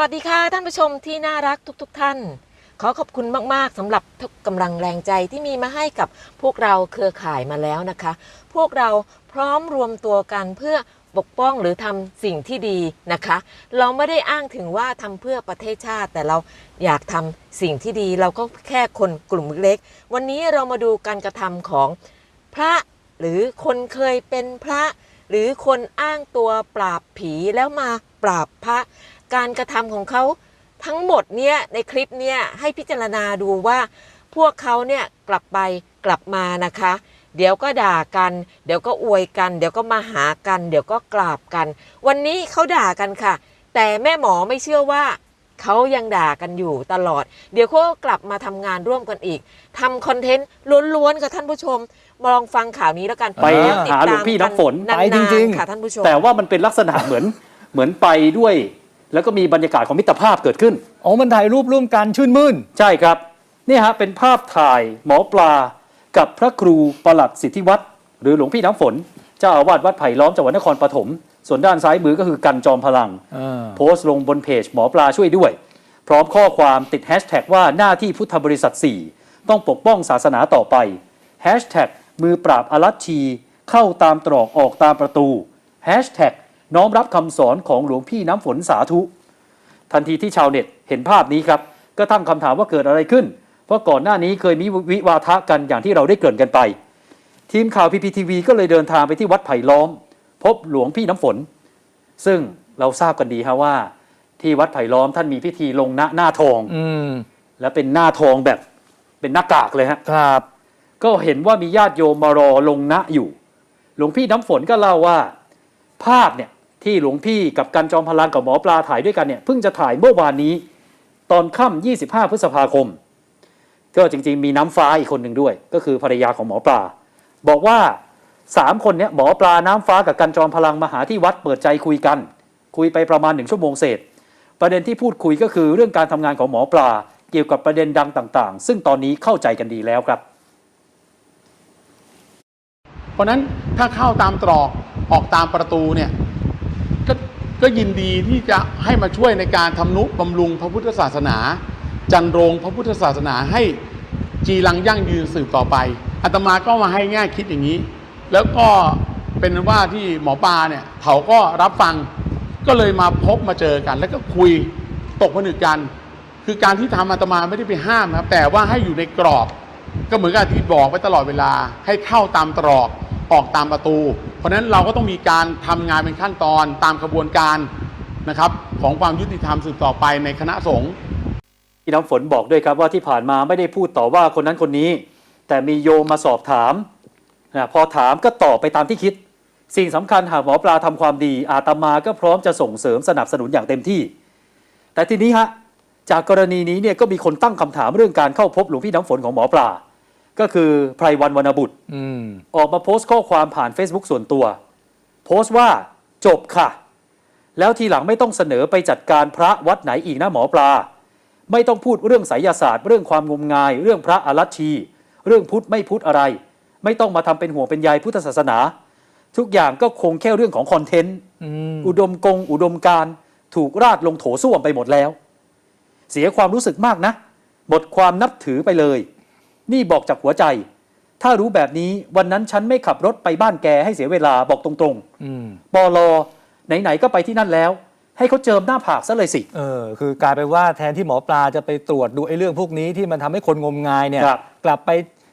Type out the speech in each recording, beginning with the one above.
วัสดีค่ะท่านผู้ชมที่น่ารักทุกๆทท่าน ขอขอบคุณมากๆสำหรับทุกกำลังแรงใจที่มีมาให้กับพวกเราเครือข่ายมาแล้วนะคะ พวกเราพร้อมรวมตัวกันเพื่อปกป้องหรือทำสิ่งที่ดีนะคะ เราไม่ได้อ้างถึงว่าทำเพื่อประเทศชาติ แต่เราอยากทำสิ่งที่ดีเราก็แค่คนกลุ่มเล็ก วันนี้เรามาดูการกระทำของพระหรือคนเคยเป็นพระ หรือคนอ้างตัวปราบผีแล้วมาปราบพระ การกระทำของเขาทั้งหมดเนี่ยในคลิปเนี่ยให้พิจารณาดูว่าพวกเขาเนี่ยกลับไปกลับมานะคะ เดี๋ยวก็ด่ากัน เดี๋ยวก็อวยกัน เดี๋ยวก็มาหากัน เดี๋ยวก็กราบกัน วันนี้เขาด่ากันค่ะ แต่แม่หมอไม่เชื่อว่าเขายังด่ากันอยู่ตลอด เดี๋ยวเขาก็กลับมาทำงานร่วมกันอีกทำคอนเทนต์ล้วนๆกับท่านผู้ชมมาลองฟังข่าวนี้แล้วกันไปแล้วติดหาหลวงพี่น้ำฝนตามไปกันจริงนานๆๆค่ะท่านผู้ชมแต่ว่ามันเป็นลักษณะเหมือนเหมือนไปด้วย แล้วก็มีบรรยากาศของมิตรภาพเกิดขึ้น อ๋อมันถ่ายรูปร่วมกันชื่นมื่น ใช่ครับนี่ฮะเป็นภาพถ่ายหมอปลากับพระครูประหลัดสิทธิวัฒน์หรือหลวงพี่น้ำฝน เจ้าอาวาสวัดไผ่ล้อมจังหวัดนครปฐมส่วนด้านซ้ายมือก็คือกันจอมพลังโพสต์ลงบนเพจหมอปลาช่วยด้วย พร้อมข้อความติดแฮชแท็กว่าหน้าที่พุทธบริษัท 4 ต้องปกป้องศาสนาต่อไปแฮชแท็กมือปราบอรัชชี เข้าตามตรอกออกตามประตูแฮชแท็ก น้อมรับคำสอนของหลวงพี่น้ำฝนสาธุ ทันทีที่ชาวเน็ตเห็นภาพนี้ครับก็ตั้งคำถามว่าเกิดอะไรขึ้น เพราะก่อนหน้านี้เคยมีวิวาทะกันอย่างที่เราได้เกริ่นกันไป ทีมข่าวพีพีทีวีก็เลยเดินทางไปที่วัดไผ่ล้อม พบหลวงพี่น้ำฝน ซึ่งเราทราบกันดีฮะว่า ที่วัดไผ่ล้อมท่านมีพิธีลงหน้าหน้าทองอืมและเป็นหน้าทองแบบเป็นหน้ากากเลยฮะครับ ก็เห็นว่ามีญาติโยมมารอลงณอยู่ หลวงพี่น้ำฝนก็เล่าว่า ภาพเนี่ย ที่หลวงพี่กับกันจอมพลังกับหมอปลาถ่ายด้วยกันเนี่ยเพิ่งจะถ่ายเมื่อวานนี้ ตอนค่ำ25 พฤษภาคม ก็จริงๆ มีน้ำฟ้าอีกคนหนึ่งด้วย ก็คือภรรยาของหมอปลา บอกว่าสามคนเนี่ยหมอปลาน้ำฟ้ากับกันจอมพลังมาหาที่วัดเปิดใจคุยกัน คุยไปประมาณหนึ่งชั่วโมงเศษ ประเด็นที่พูดคุยก็คือเรื่องการทำงานของหมอปลาเกี่ยวกับประเด็นดังต่าง ๆ ซึ่งตอนนี้เข้าใจกันดีแล้วครับเพราะนั้นถ้าเข้าตามตรอกออกตามประตูเนี่ย ก็ยินดีที่จะให้มาช่วยในการทำนุบำรุงพระพุทธศาสนา จันโรงพระพุทธศาสนาให้จีรังยั่งยืนสืบต่อไปอาตมาก็มาให้แง่คิดอย่างนี้ แล้วก็เป็นว่าที่หมอปลาเนี่ยเขาก็รับฟังก็เลยมาพบมาเจอกัน แล้วก็คุยตกผนึกกัน คือการที่ทำอาตมาไม่ได้ไปห้ามนะครับแต่ว่าให้อยู่ในกรอบ ก็เหมือนกับที่บอกไว้ตลอดเวลาให้เข้าตามตรอก ออกตามประตู เพราะฉะนั้นเราก็ต้องมีการทำงานเป็นขั้นตอนตามกระบวนการนะครับของความยุติธรรมสืบต่อไปในคณะสงฆ์พี่น้ำฝนบอกด้วยครับว่าที่ผ่านมาไม่ได้พูดต่อว่าคนนั้นคนนี้ แต่มีโยมมาสอบถามนะพอถามก็ตอบไปตามที่คิด สิ่งสำคัญหากหมอปลาทำความดี อาตมาก็พร้อมจะส่งเสริมสนับสนุนอย่างเต็มที่ แต่ทีนี้ฮะจากกรณีนี้เนี่ยก็มีคนตั้งคำถามเรื่องการเข้าพบหลวงพี่น้ำฝนของหมอปลา ก็คือไพรวันวรรณบุตรอืมออกมาโพสต์ข้อความผ่าน Facebook ส่วนตัว โพสต์ว่าจบค่ะ แล้วทีหลังไม่ต้องเสนอไปจัดการพระวัดไหนอีกนะหมอปลา ไม่ต้องพูดเรื่องไสยศาสตร์ เรื่องความงมงาย เรื่องพระอรัชชี เรื่องพุทธไม่พุทธอะไร ไม่ต้องมาทำเป็นห่วงเป็นใยพุทธศาสนา ทุกอย่างก็คงแค่เรื่องของคอนเทนต์อืมอุดมกง อุดมการณ์ถูกราดลงโถส้วมไปหมดแล้ว เสียความรู้สึกมากนะหมดความนับถือไปเลย นี่บอกจากหัวใจ ถ้ารู้แบบนี้วันนั้นฉันไม่ขับรถไปบ้านแกให้เสียเวลาบอกตรงอืมๆปอลอไหนๆก็ไปที่นั่นแล้ว ให้เขาเจิมหน้าผากซะเลยสิ เออ คือกลายเป็นว่าแทนที่หมอปลาจะไปตรวจดูไอ้เรื่องพวกนี้ที่มันทำให้คนงมงายเนี่ยครับกลับไป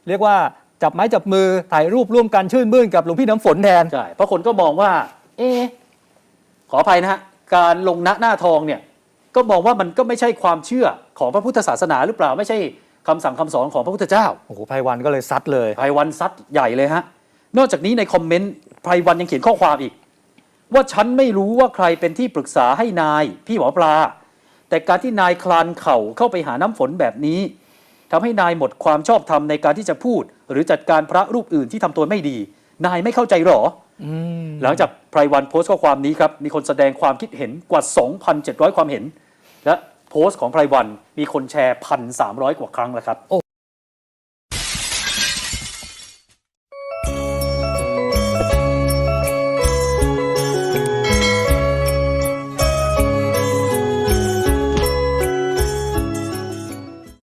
เรียกว่าจับไม้จับมือถ่ายรูปร่วมกันชื่นมื่นกับหลวงพี่น้ำฝนแทนใช่เพราะคนก็มองว่า เอะขออภัยนะฮะการลงหน้าหน้าทองเนี่ย ก็มองว่ามันก็ไม่ใช่ความเชื่อของพระพุทธศาสนาหรือเปล่าไม่ใช่ คำสั่งคำสอนของพระพุทธเจ้าโอ้โหไพวันก็เลยซัดเลยไพรวันซัดใหญ่เลยฮะนอกจากนี้ในคอมเมนต์ไพรวันยังเขียนข้อความอีก ว่าฉันไม่รู้ว่าใครเป็นที่ปรึกษาให้นายพี่หมอปลา แต่การที่นายคลานเข่าเข้าไปหาน้ำฝนแบบนี้ทำให้นายหมดความชอบธรรมในการที่จะพูด หรือจัดการพระรูปอื่นที่ทำตัวไม่ดี นายไม่เข้าใจหรออืมหลังจากไพรวันโพสต์ข้อความนี้ครับมีคนแสดงความคิดเห็นกว่า 2,700 ความเห็น และ โพสต์ของไพรวันมีคนแชร์พันสามร้อยกว่าครั้งแล้วครับ